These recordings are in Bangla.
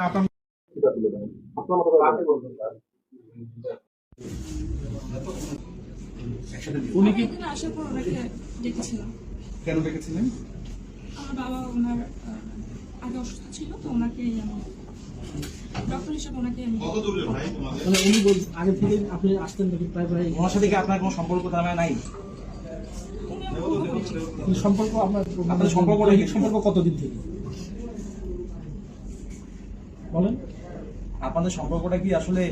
আপনার উনি কি? এখানে আসার পর ওনাকে ডেকেছিলাম। কেন ডেকেছিলেন? আমার বাবা ওনার আগে অসুস্থ ছিল তো ওনাকে ডক্টর হিসেবে ওনাকে মানে উনি বল আগে থেকে আপনি আসতেন নাকি প্রায় প্রায়? ওনার সাথে কি আপনার কোনো সম্পর্ক তার মানে নাই? সম্পর্ক আপনার আপনাদের সম্পর্কটা দৈহিক কি? সম্পর্ক কতদিন থেকে? বলেন। আপনাদের সম্পর্কটা কি আসলে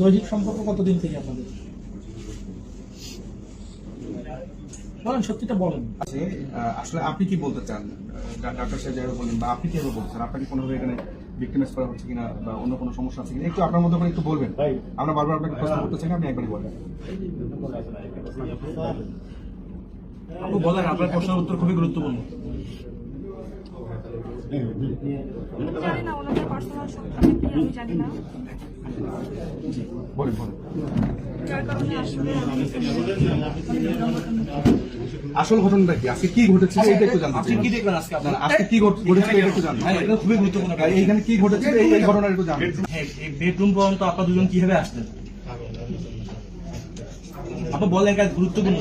দৈহিক সম্পর্ক কতদিন থেকে আপনাদের? বলেন সত্যিটা বলেন। আছে আসলে আপনি কি বলতে চান? ডাক্তার সাহেব যেভাবে বললেন বা আপনি কীভাবে বলছেন আপনাকে কোনোভাবে এখানে ভিক্টিমাইজ করা হচ্ছে কিনা বা অন্য কোনো সমস্যা আছে কিনা? একটু আপনার মধ্যে করে একটু বলবেন। আমরা বারবার আপনাকে প্রশ্ন করতে চাই না আপনি একবারই বলেন। আপনি বলেন আপনার প্রশ্নের উত্তর খুবই গুরুত্বপূর্ণ। জানি না ওনাদের পার্সোনাল সম্পর্কে কি আমি জানি না বলেন বলেন। যার কারণে আসলে ঘটনাটা কি? আজকে কি ঘটেছিল এটা একটু জানতে আপনি চাই। কি দেখলেন আজকে আপনার? আজকে কি ঘট- ঘটেছিল এটা একটু জানতে হ্যাঁ চাই। এটা খুবই গুরুত্বপূর্ণ এইখানে কি ঘটেছিল এই ঘটনাটা একটু জানতে চাই। হ্যাঁ এই বেডরুম পর্যন্ত আপনার দুজন কীভাবে আসলেন? আপনি বলেন কাজ গুরুত্বপূর্ণ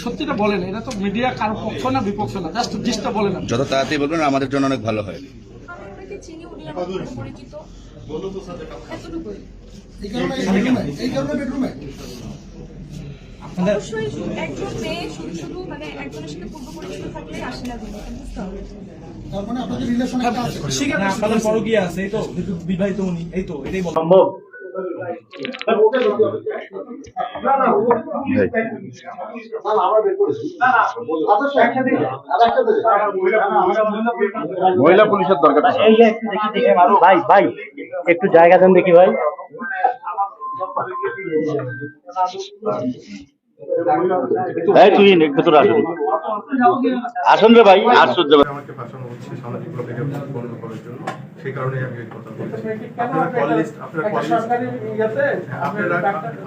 সত্যিটা বলেন এটা তো মিডিয়া কারও পক্ষ না বিপক্ষ না জাস্ট জিনিসটা বলেন যত তাড়াতাড়ি বলবেন আমাদের জন্য অনেক ভালো হয়। চিনি উনি অবশ্যই একজন মেয়ে শুধু শুধু মানে একজনের সাথে পূর্ব পরিচিত থাকলেই আসে না তুমি বুঝতে হবে মানে মহিলা পুলিশের দরকার ভাই ভাই একটু জায়গা দেন দেখি ভাই। তুই ভেতরে আসুন। আসুন রে ভাই আশ্চর্য ভাই। আমাকে পাঠানো হচ্ছে সামাজিক বন্ধ করার জন্য। সেই কারণে আমি এই কথা বলছি। আপনারা কল লিস্ট আপনারা কল লিস্ট আপনারা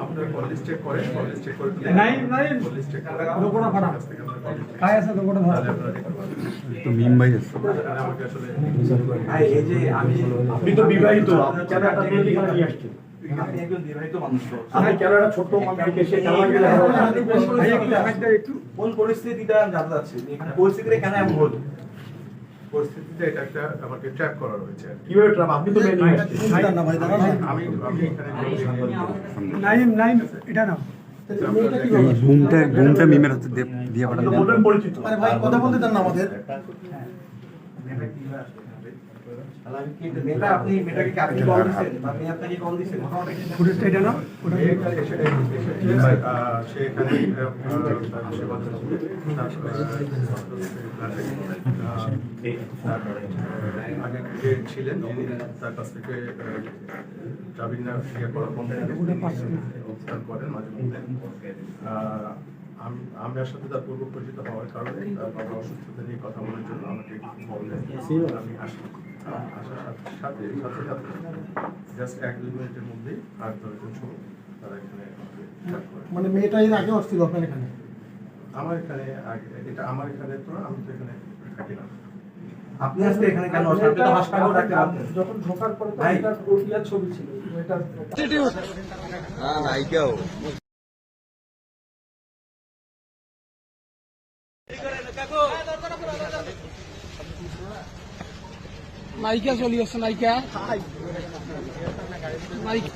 আপনারা কল লিস্ট চেক করেন কল লিস্ট চেক করে নাই, নাই। কল লিস্ট চেক করে লোকটা ফাটা। আছে পাবেন। তো মিম ভাই আছে। আমাকে আসলে এই যে আমি আপনি তো বিবাহিত। আপনি কেন এখানে নিয়ে আসছেন আপনি একজন বিবাহিত মানুষ। তো কেন একটা ছোট্ট মানুষকে সে কোন পরিস্থিতিটা জানতে চাচ্ছি এখানে পরিস্থিতিটা কেন এমন হলো? পরিস্থিতিতে এটা একটা আমাকে ট্র্যাপ করা রয়েছে কীভাবে ট্রাম আপনি তো মেয়ে আমি আমি এখানে নাইম নাইম এটা না বুমটা বুমটা মিমের হাতে দিয়ে- দিয়ে আপনি পাঠানো। তো কথা বলতে দেন না আমাদের। তাহলে আমি কি মেয়েটা আপনি মেয়েটাকে কি আপনি কল দিছেন? বা মেয়ে আপনাকে কল দিছে? ফুটেজটা এটা না ওটা সে এখানে এসে এসে আহ, সে এখানে আহ, সেবা দিচ্ছে। তারপরে, আহ, আগে যে ছিলেন তিনি তার কাছ থেকে আহ, চাবি না ইয়ে করা করেন মাঝে মধ্যে। আহ, আম- আমার সাথে তার পূর্ব পরিচিত হওয়ার কারণে তার বাবা অসুস্থতা নিয়ে কথা বলার জন্য আমাকে বললেন। আমি আসি আসার সাথে সাথে সাথে সাথে জাস্ট এক দুই মিনিটের মধ্যেই আর দশজন ছোট তারা এখানে। মানে মেয়েটা এর আগে আসছিল আপনার এখানে? আমার এখানে আগে- এটা আমার এখানে তো আমি তো এখানে থাকি না। আপনি আজকে এখানে কেন আসলেন আপনি তো হাসপাতালে ডাক্তার আনতেন। যখন ঢোকার পরে তো এটা ছবি ছিল। এটা নায়িকা চলি আছে নায়িকা। নায়িকা।